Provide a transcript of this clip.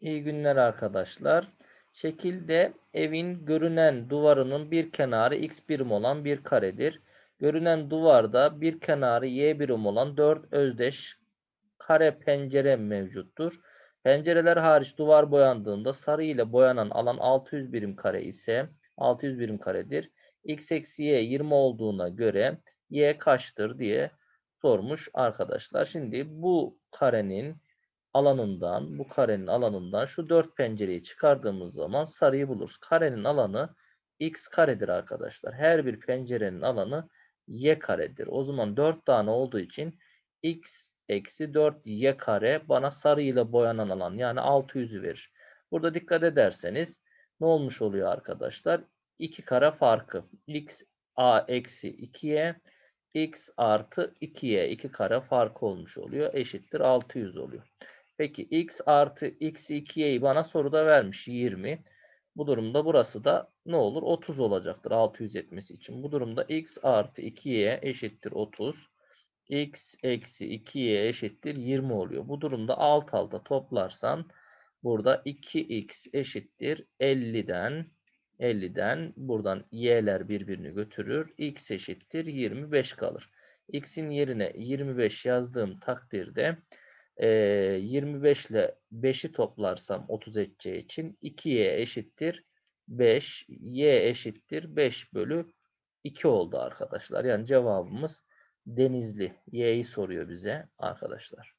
İyi günler arkadaşlar. Şekilde evin görünen duvarının bir kenarı x birim olan bir karedir. Görünen duvarda bir kenarı y birim olan 4 özdeş kare pencere mevcuttur. Pencereler hariç duvar boyandığında sarı ile boyanan alan 600 birim kare ise 600 birim karedir. x eksi y 20 olduğuna göre y kaçtır diye sormuş arkadaşlar. Şimdi bu karenin alanından, bu karenin alanından şu dört pencereyi çıkardığımız zaman sarıyı buluruz. Karenin alanı x karedir arkadaşlar. Her bir pencerenin alanı y karedir. O zaman 4 tane olduğu için x eksi 4 y kare bana sarı ile boyanan alan yani 600'ü verir. Burada dikkat ederseniz ne olmuş oluyor arkadaşlar? 2 kare farkı. x a eksi 2y x artı 2y 2 kare farkı olmuş oluyor. Eşittir 600 oluyor. Peki x artı x 2y'yi bana soruda vermiş 20. Bu durumda burası da ne olur? 30 olacaktır 600 etmesi için. Bu durumda x artı 2y eşittir 30. x eksi 2y eşittir 20 oluyor. Bu durumda alt alta toplarsan burada 2x eşittir 50'den 50'den buradan y'ler birbirini götürür. x eşittir 25 kalır. x'in yerine 25 yazdığım takdirde e, 25 ile 5'i toplarsam 30 edeceği için 2y eşittir 5, y eşittir 5 bölü 2 oldu arkadaşlar. Yani cevabımız Denizli. Y'yi soruyor bize arkadaşlar.